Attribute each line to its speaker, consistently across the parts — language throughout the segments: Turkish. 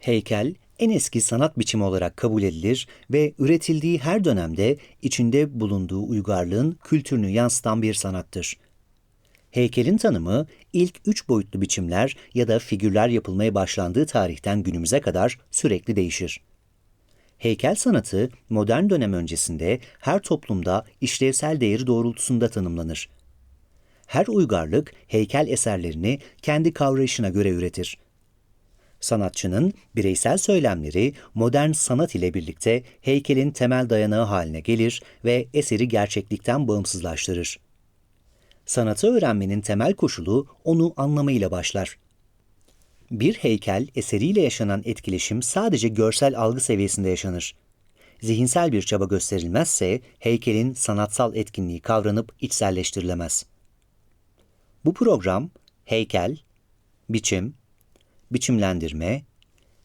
Speaker 1: Heykel, en eski sanat biçimi olarak kabul edilir ve üretildiği her dönemde içinde bulunduğu uygarlığın kültürünü yansıtan bir sanattır. Heykelin tanımı ilk üç boyutlu biçimler ya da figürler yapılmaya başlandığı tarihten günümüze kadar sürekli değişir. Heykel sanatı modern dönem öncesinde her toplumda işlevsel değeri doğrultusunda tanımlanır. Her uygarlık heykel eserlerini kendi kavrayışına göre üretir. Sanatçının bireysel söylemleri modern sanat ile birlikte heykelin temel dayanağı haline gelir ve eseri gerçeklikten bağımsızlaştırır. Sanatı öğrenmenin temel koşulu onu anlamayla başlar. Bir heykel eseriyle yaşanan etkileşim sadece görsel algı seviyesinde yaşanır. Zihinsel bir çaba gösterilmezse heykelin sanatsal etkinliği kavranıp içselleştirilemez. Bu program heykel, biçim, biçimlendirme,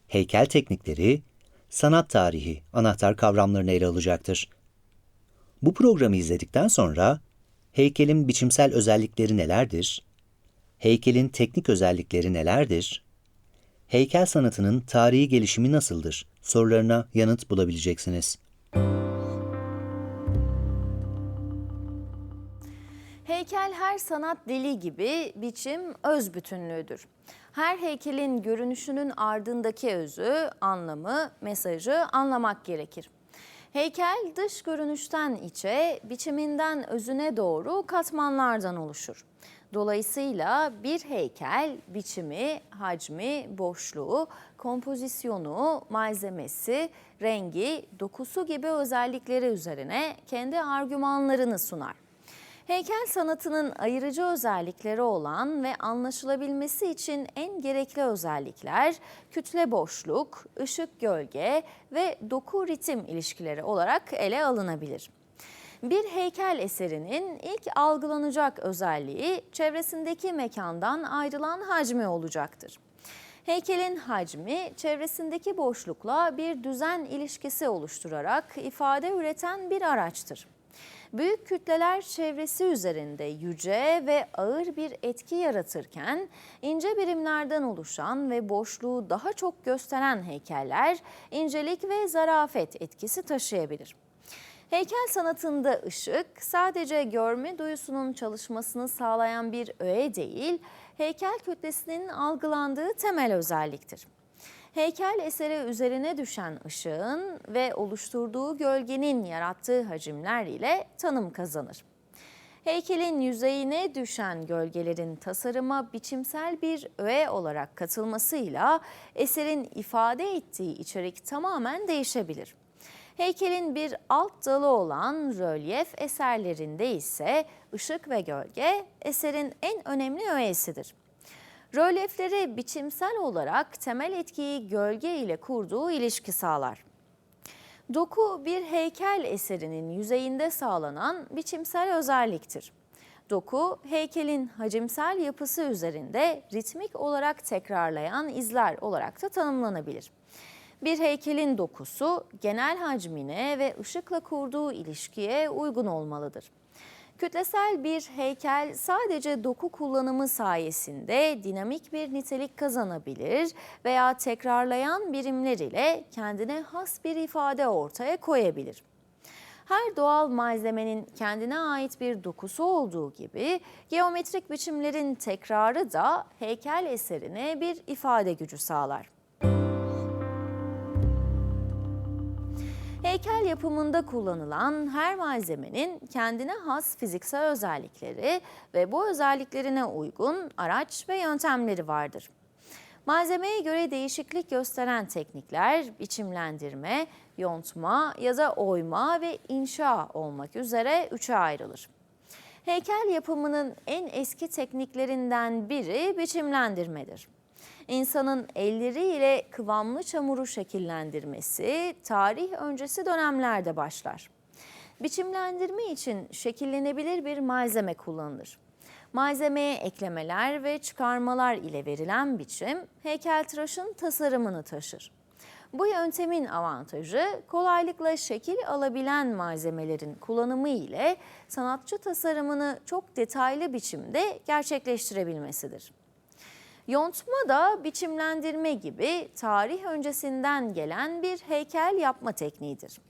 Speaker 1: heykel teknikleri, sanat tarihi anahtar kavramlarını ele alacaktır. Bu programı izledikten sonra heykelin biçimsel özellikleri nelerdir? Heykelin teknik özellikleri nelerdir? Heykel sanatının tarihi gelişimi nasıldır? Sorularına yanıt bulabileceksiniz.
Speaker 2: Heykel her sanat dili gibi biçim öz bütünlüğüdür. Her heykelin görünüşünün ardındaki özü, anlamı, mesajı anlamak gerekir. Heykel dış görünüşten içe, biçiminden özüne doğru katmanlardan oluşur. Dolayısıyla bir heykel biçimi, hacmi, boşluğu, kompozisyonu, malzemesi, rengi, dokusu gibi özellikleri üzerine kendi argümanlarını sunar. Heykel sanatının ayırıcı özellikleri olan ve anlaşılabilmesi için en gerekli özellikler kütle boşluk, ışık gölge ve doku ritim ilişkileri olarak ele alınabilir. Bir heykel eserinin ilk algılanacak özelliği çevresindeki mekandan ayrılan hacmi olacaktır. Heykelin hacmi çevresindeki boşlukla bir düzen ilişkisi oluşturarak ifade üreten bir araçtır. Büyük kütleler çevresi üzerinde yüce ve ağır bir etki yaratırken ince birimlerden oluşan ve boşluğu daha çok gösteren heykeller incelik ve zarafet etkisi taşıyabilir. Heykel sanatında ışık sadece görme duyusunun çalışmasını sağlayan bir öğe değil, heykel kütlesinin algılandığı temel özelliktir. Heykel eseri üzerine düşen ışığın ve oluşturduğu gölgenin yarattığı hacimler ile tanım kazanır. Heykelin yüzeyine düşen gölgelerin tasarıma biçimsel bir öğe olarak katılmasıyla eserin ifade ettiği içerik tamamen değişebilir. Heykelin bir alt dalı olan rölyef eserlerinde ise ışık ve gölge eserin en önemli öğesidir. Rölyefleri biçimsel olarak temel etkiyi gölge ile kurduğu ilişki sağlar. Doku bir heykel eserinin yüzeyinde sağlanan biçimsel özelliktir. Doku, heykelin hacimsel yapısı üzerinde ritmik olarak tekrarlayan izler olarak da tanımlanabilir. Bir heykelin dokusu genel hacmine ve ışıkla kurduğu ilişkiye uygun olmalıdır. Kütlesel bir heykel sadece doku kullanımı sayesinde dinamik bir nitelik kazanabilir veya tekrarlayan birimler ile kendine has bir ifade ortaya koyabilir. Her doğal malzemenin kendine ait bir dokusu olduğu gibi geometrik biçimlerin tekrarı da heykel eserine bir ifade gücü sağlar. Heykel yapımında kullanılan her malzemenin kendine has fiziksel özellikleri ve bu özelliklerine uygun araç ve yöntemleri vardır. Malzemeye göre değişiklik gösteren teknikler biçimlendirme, yontma ya da oyma ve inşa olmak üzere üçe ayrılır. Heykel yapımının en eski tekniklerinden biri biçimlendirmedir insanın elleriyle kıvamlı çamuru şekillendirmesi tarih öncesi dönemlerde başlar. Biçimlendirme için şekillenebilir bir malzeme kullanılır. Malzemeye eklemeler ve çıkarmalar ile verilen biçim heykeltıraşın tasarımını taşır. Bu yöntemin avantajı kolaylıkla şekil alabilen malzemelerin kullanımı ile sanatçı tasarımını çok detaylı biçimde gerçekleştirebilmesidir. Yontma da biçimlendirme gibi tarih öncesinden gelen bir heykel yapma tekniğidir.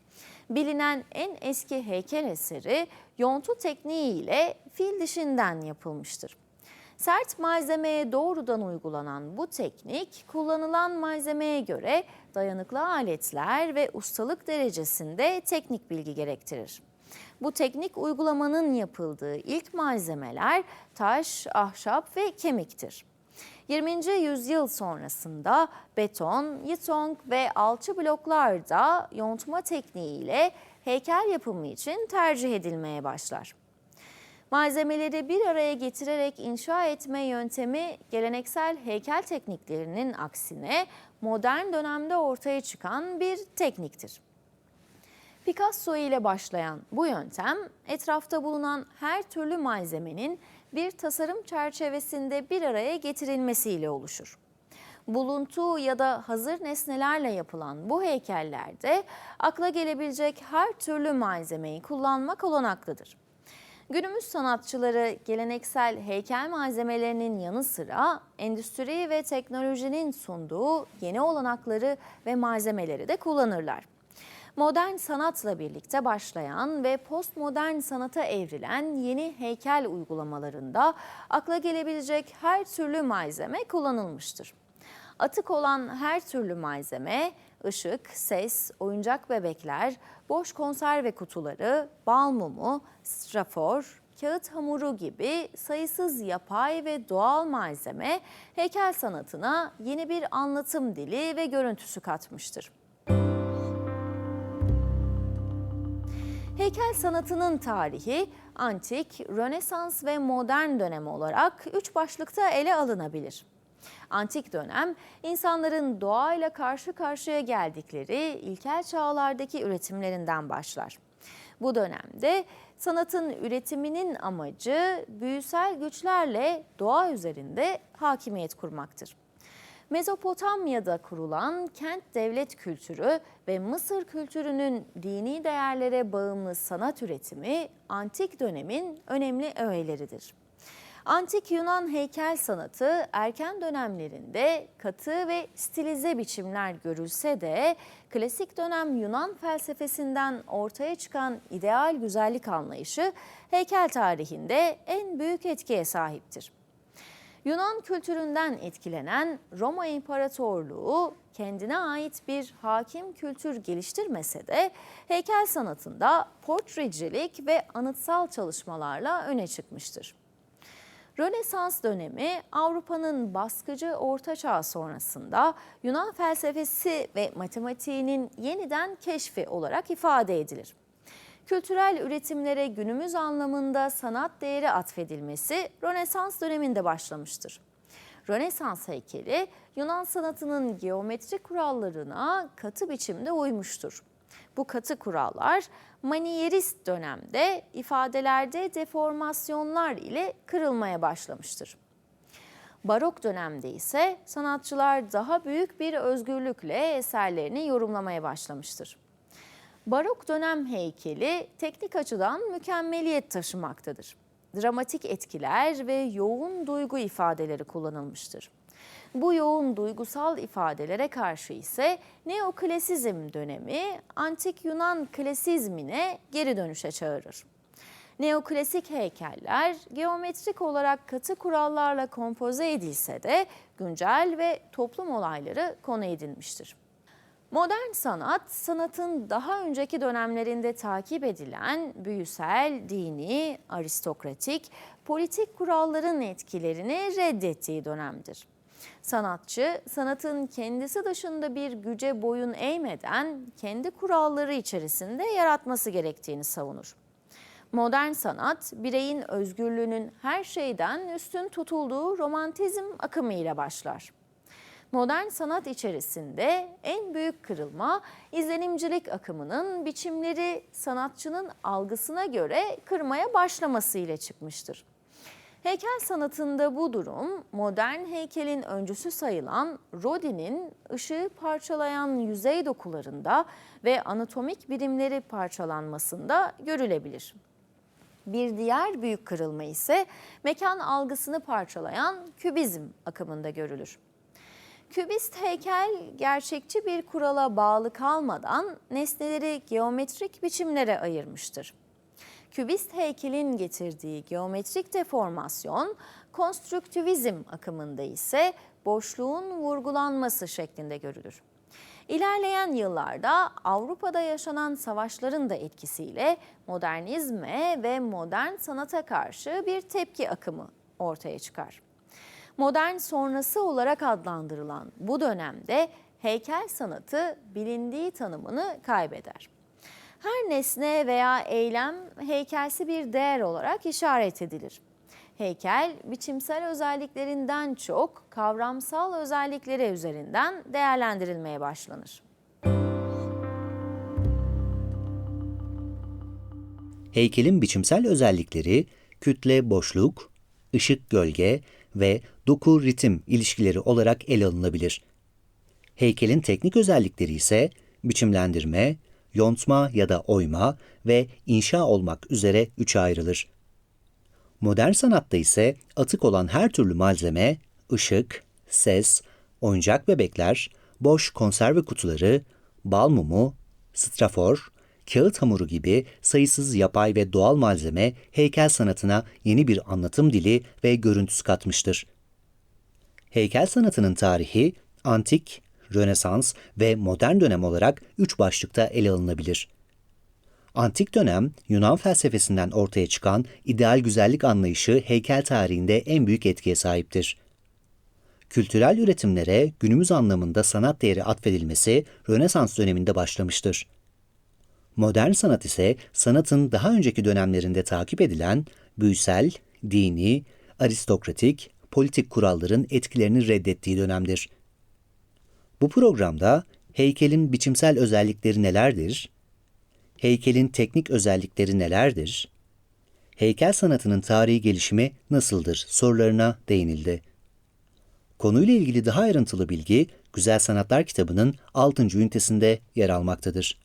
Speaker 2: Bilinen en eski heykel eseri yontu tekniği ile fil dişinden yapılmıştır. Sert malzemeye doğrudan uygulanan bu teknik kullanılan malzemeye göre dayanıklı aletler ve ustalık derecesinde teknik bilgi gerektirir. Bu teknik uygulamanın yapıldığı ilk malzemeler taş, ahşap ve kemiktir. 20. yüzyıl sonrasında beton, yitong ve alçı bloklar da yontma tekniğiyle heykel yapımı için tercih edilmeye başlar. Malzemeleri bir araya getirerek inşa etme yöntemi geleneksel heykel tekniklerinin aksine modern dönemde ortaya çıkan bir tekniktir. Picasso ile başlayan bu yöntem etrafta bulunan her türlü malzemenin bir tasarım çerçevesinde bir araya getirilmesiyle oluşur. Buluntu ya da hazır nesnelerle yapılan bu heykellerde akla gelebilecek her türlü malzemeyi kullanmak olanaklıdır. Günümüz sanatçıları geleneksel heykel malzemelerinin yanı sıra endüstri ve teknolojinin sunduğu yeni olanakları ve malzemeleri de kullanırlar. Modern sanatla birlikte başlayan ve postmodern sanata evrilen yeni heykel uygulamalarında akla gelebilecek her türlü malzeme kullanılmıştır. Atık olan her türlü malzeme, ışık, ses, oyuncak bebekler, boş konserve kutuları, bal mumu, strafor, kağıt hamuru gibi sayısız yapay ve doğal malzeme heykel sanatına yeni bir anlatım dili ve görüntüsü katmıştır. Heykel sanatının tarihi antik, Rönesans ve modern dönem olarak üç başlıkta ele alınabilir. Antik dönem insanların doğayla karşı karşıya geldikleri ilkel çağlardaki üretimlerinden başlar. Bu dönemde sanatın üretiminin amacı büyüsel güçlerle doğa üzerinde hakimiyet kurmaktır. Mezopotamya'da kurulan kent devlet kültürü ve Mısır kültürünün dini değerlere bağımlı sanat üretimi antik dönemin önemli öğeleridir. Antik Yunan heykel sanatı erken dönemlerinde katı ve stilize biçimler görülse de klasik dönem Yunan felsefesinden ortaya çıkan ideal güzellik anlayışı heykel tarihinde en büyük etkiye sahiptir. Yunan kültüründen etkilenen Roma İmparatorluğu kendine ait bir hakim kültür geliştirmese de heykel sanatında portrecilik ve anıtsal çalışmalarla öne çıkmıştır. Rönesans dönemi Avrupa'nın baskıcı Orta Çağ sonrasında Yunan felsefesi ve matematiğinin yeniden keşfi olarak ifade edilir. Kültürel üretimlere günümüz anlamında sanat değeri atfedilmesi Rönesans döneminde başlamıştır. Rönesans heykeli Yunan sanatının geometri kurallarına katı biçimde uymuştur. Bu katı kurallar manierist dönemde ifadelerde deformasyonlar ile kırılmaya başlamıştır. Barok dönemde ise sanatçılar daha büyük bir özgürlükle eserlerini yorumlamaya başlamıştır. Barok dönem heykeli teknik açıdan mükemmeliyet taşımaktadır. Dramatik etkiler ve yoğun duygu ifadeleri kullanılmıştır. Bu yoğun duygusal ifadelere karşı ise neoklasizm dönemi antik Yunan klasizmine geri dönüşe çağırır. Neoklasik heykeller geometrik olarak katı kurallarla kompoze edilse de güncel ve toplum olayları konu edilmiştir. Modern sanat, sanatın daha önceki dönemlerinde takip edilen büyüsel, dini, aristokratik, politik kuralların etkilerini reddettiği dönemdir. Sanatçı, sanatın kendisi dışında bir güce boyun eğmeden kendi kuralları içerisinde yaratması gerektiğini savunur. Modern sanat, bireyin özgürlüğünün her şeyden üstün tutulduğu romantizm akımı ile başlar. Modern sanat içerisinde en büyük kırılma izlenimcilik akımının biçimleri sanatçının algısına göre kırmaya başlaması ile çıkmıştır. Heykel sanatında bu durum modern heykelin öncüsü sayılan Rodin'in ışığı parçalayan yüzey dokularında ve anatomik birimleri parçalanmasında görülebilir. Bir diğer büyük kırılma ise mekan algısını parçalayan kübizm akımında görülür. Kübist heykel gerçekçi bir kurala bağlı kalmadan nesneleri geometrik biçimlere ayırmıştır. Kübist heykelin getirdiği geometrik deformasyon, konstruktivizm akımında ise boşluğun vurgulanması şeklinde görülür. İlerleyen yıllarda Avrupa'da yaşanan savaşların da etkisiyle modernizme ve modern sanata karşı bir tepki akımı ortaya çıkar. Modern sonrası olarak adlandırılan bu dönemde heykel sanatı bilindiği tanımını kaybeder. Her nesne veya eylem heykelsi bir değer olarak işaret edilir. Heykel biçimsel özelliklerinden çok kavramsal özellikleri üzerinden değerlendirilmeye başlanır.
Speaker 1: Heykelin biçimsel özellikleri kütle boşluk, ışık gölge ve doku ritim ilişkileri olarak ele alınabilir. Heykelin teknik özellikleri ise biçimlendirme, yontma ya da oyma ve inşa olmak üzere üçe ayrılır. Modern sanatta ise atık olan her türlü malzeme, ışık, ses, oyuncak bebekler, boş konserve kutuları, bal mumu, strafor, kağıt hamuru gibi sayısız yapay ve doğal malzeme heykel sanatına yeni bir anlatım dili ve görüntüsü katmıştır. Heykel sanatının tarihi antik, Rönesans ve modern dönem olarak üç başlıkta ele alınabilir. Antik dönem Yunan felsefesinden ortaya çıkan ideal güzellik anlayışı heykel tarihinde en büyük etkiye sahiptir. Kültürel üretimlere günümüz anlamında sanat değeri atfedilmesi Rönesans döneminde başlamıştır. Modern sanat ise sanatın daha önceki dönemlerinde takip edilen büyüsel, dini, aristokratik, politik kuralların etkilerini reddettiği dönemdir. Bu programda heykelin biçimsel özellikleri nelerdir? Heykelin teknik özellikleri nelerdir? Heykel sanatının tarihi gelişimi nasıldır sorularına değinildi. Konuyla ilgili daha ayrıntılı bilgi Güzel Sanatlar kitabının 6. ünitesinde yer almaktadır.